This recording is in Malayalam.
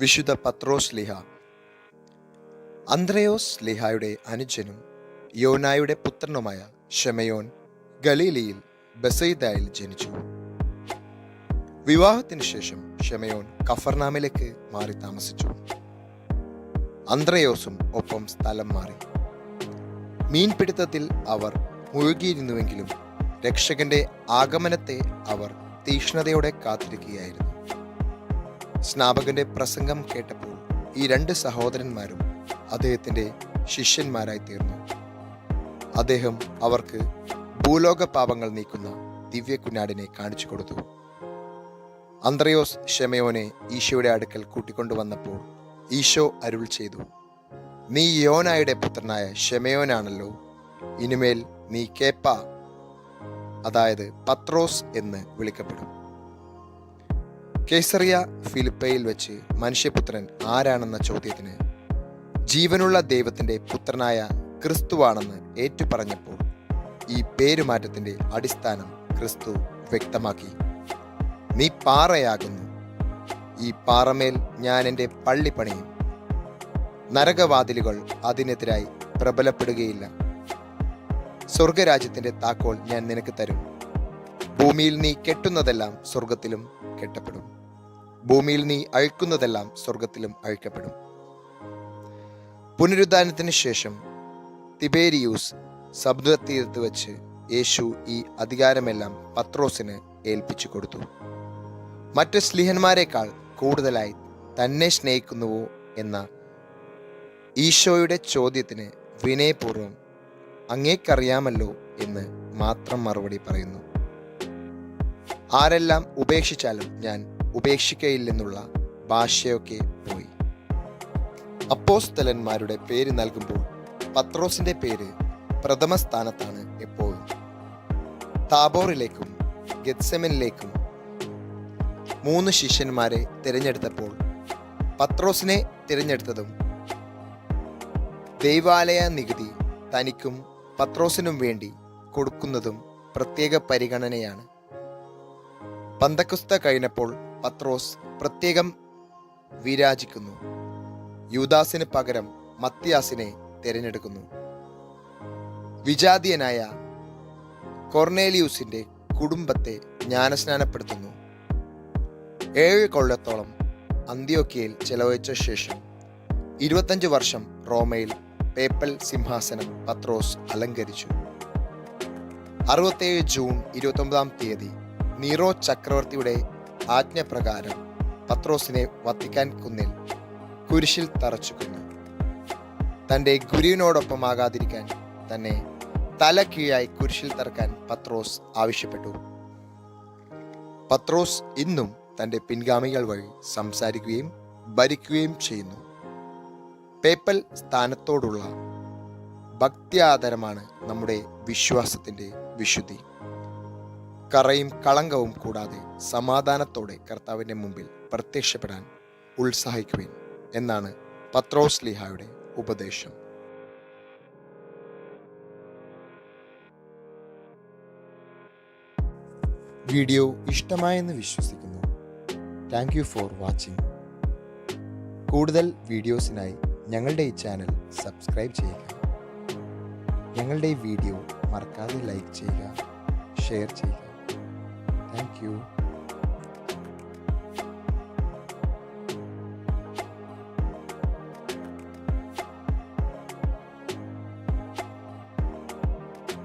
വിശുദ്ധ പത്രോസ് ലിഹ. അന്ത്രയോസ് ലിഹായുടെ അനുജനും യോനായുടെ പുത്രനുമായ ഷെമയോൻ ഗലീലിയിൽ ബസൈദായിൽ ജനിച്ചു. വിവാഹത്തിന് ശേഷം ഷെമയോൻ കഫർനാമിലേക്ക് മാറി താമസിച്ചു. അന്ത്രയോസും ഒപ്പം സ്ഥലം മാറി. മീൻപിടുത്തത്തിൽ അവർ മുഴുകിയിരുന്നുവെങ്കിലും രക്ഷകന്റെ ആഗമനത്തെ അവർ തീക്ഷ്ണതയോടെ കാത്തിരിക്കുകയായിരുന്നു. സ്നാപകന്റെ പ്രസംഗം കേട്ടപ്പോൾ ഈ രണ്ട് സഹോദരന്മാരും അദ്ദേഹത്തിന്റെ ശിഷ്യന്മാരായി തീർന്നു. അദ്ദേഹം അവർക്ക് ഭൂലോക പാപങ്ങൾ നീക്കുന്ന ദിവ്യ കുഞ്ഞാടിനെ കാണിച്ചു കൊടുത്തു. അന്ത്രയോസ് ഷെമയോനെ ഈശോയുടെ അടുക്കൽ കൂട്ടിക്കൊണ്ടുവന്നപ്പോൾ ഈശോ അരുൾ ചെയ്തു നീ യോനായുടെ പുത്രനായ ഷെമയോനാണല്ലോ ഇനിമേൽ നീ കേപ്പ അതായത് പത്രോസ് എന്ന് വിളിക്കപ്പെടും. കേസറിയ ഫിലിപ്പയിൽ വെച്ച് മനുഷ്യപുത്രൻ ആരാണെന്ന ചോദ്യത്തിന് ജീവനുള്ള ദൈവത്തിന്റെ പുത്രനായ ക്രിസ്തുവാണെന്ന് ഏറ്റുപറഞ്ഞപ്പോൾ ഈ പേരുമാറ്റത്തിന്റെ അടിസ്ഥാനം ക്രിസ്തു വ്യക്തമാക്കി. നീ പാറയാകുന്നു. ഈ പാറമേൽ ഞാൻ എന്റെ പള്ളി പണിയും. നരകവാതിലുകൾ അതിനെതിരായി പ്രബലപ്പെടുകയില്ല. സ്വർഗരാജ്യത്തിന്റെ താക്കോൽ ഞാൻ നിനക്ക് തരും. ഭൂമിയിൽ നീ കെട്ടുന്നതെല്ലാം സ്വർഗത്തിലും കെട്ടപ്പെടും. ഭൂമിയിൽ നീ അഴിക്കുന്നതെല്ലാം സ്വർഗത്തിലും അഴിക്കപ്പെടും. പുനരുദ്ധാനത്തിന് ശേഷം തിബേരിയൂസ് സമുദ്രത്തീരത്ത് വെച്ച് യേശു ഈ അധികാരമെല്ലാം പത്രോസിന് ഏൽപ്പിച്ചു കൊടുത്തു. മറ്റ് സ്ലിഹന്മാരെക്കാൾ കൂടുതലായി തന്നെ സ്നേഹിക്കുന്നുവോ എന്ന ഈശോയുടെ ചോദ്യത്തിന് വിനയപൂർവം അങ്ങേക്കറിയാമല്ലോ എന്ന് മാത്രം മറുപടി പറയുന്നു. ആരെല്ലാം ഉപേക്ഷിച്ചാലും ഞാൻ ഉപേക്ഷിക്കയില്ലെന്നുള്ള ഭാഷയൊക്കെ പോയി. അപ്പോസ്തലന്മാരുടെ പേര് നൽകുമ്പോൾ പത്രോസിന്റെ പേര് പ്രഥമ സ്ഥാനത്താണ് എപ്പോഴും. താബോറിലേക്കും ഗെത്സെമനിലേക്കും മൂന്ന് ശിഷ്യന്മാരെ തിരഞ്ഞെടുത്തപ്പോൾ പത്രോസിനെ തിരഞ്ഞെടുത്തതും ദൈവാലയ നികുതി തനിക്കും പത്രോസിനും വേണ്ടി കൊടുക്കുന്നതും പ്രത്യേക പരിഗണനയാണ്. പന്തക്കുസ്ത കഴിഞ്ഞപ്പോൾ പത്രോസ് പ്രത്യേകം വിരാജിക്കുന്നു. യൂദാസിന് പകരം മത്തിയാസിനെ തിരഞ്ഞെടുക്കുന്നു. വിജാതീയനായ കൊർണേലിയൂസിന്റെ കുടുംബത്തെ ജ്ഞാനസ്നാനപ്പെടുത്തുന്നു. ഏഴ് കൊല്ലത്തോളം അന്ത്യോക്കിയയിൽ ചെലവഴിച്ച ശേഷം ഇരുപത്തഞ്ച് വർഷം റോമയിൽ പേപ്പൽ സിംഹാസനം പത്രോസ് അലങ്കരിച്ചു. അറുപത്തേഴ് ജൂൺ ഇരുപത്തൊമ്പതാം തീയതി നീറോ ചക്രവർത്തിയുടെ ആജ്ഞപ്രകാരം പത്രോസിനെ വത്തിക്കാൻ കുന്നിൽ കുരിശിൽ തറച്ചു കൊന്നു. തന്റെ ഗുരുവിനോടൊപ്പമാകാതിരിക്കാൻ തന്നെ തല കീഴായി കുരിശിൽ തറക്കാൻ പത്രോസ് ആവശ്യപ്പെട്ടു. പത്രോസ് ഇന്നും തന്റെ പിൻഗാമികൾ വഴി സംസാരിക്കുകയും ഭരിക്കുകയും ചെയ്യുന്നു. പേപ്പൽ സ്ഥാനത്തോടുള്ള ഭക്തി ആദരമാണ് നമ്മുടെ വിശ്വാസത്തിന്റെ വിശുദ്ധി. കറയും കളങ്കവും കൂടാതെ സമാധാനത്തോടെ കർത്താവിന്റെ മുമ്പിൽ പ്രത്യക്ഷപ്പെടാൻ ഉത്സാഹിക്കുവിൻ എന്നാണ് പത്രോസ് ലിഹായുടെ ഉപദേശം. വീഡിയോ ഇഷ്ടമായെന്ന് വിശ്വസിക്കുന്നു. താങ്ക് യു ഫോർ വാച്ചിങ് കൂടുതൽ വീഡിയോസിനായി ഞങ്ങളുടെ ഈ ചാനൽ സബ്സ്ക്രൈബ് ചെയ്യുക. ഞങ്ങളുടെ ഈ വീഡിയോ മറക്കാതെ ലൈക്ക് ചെയ്യുക ഷെയർ ചെയ്യുക. Thank you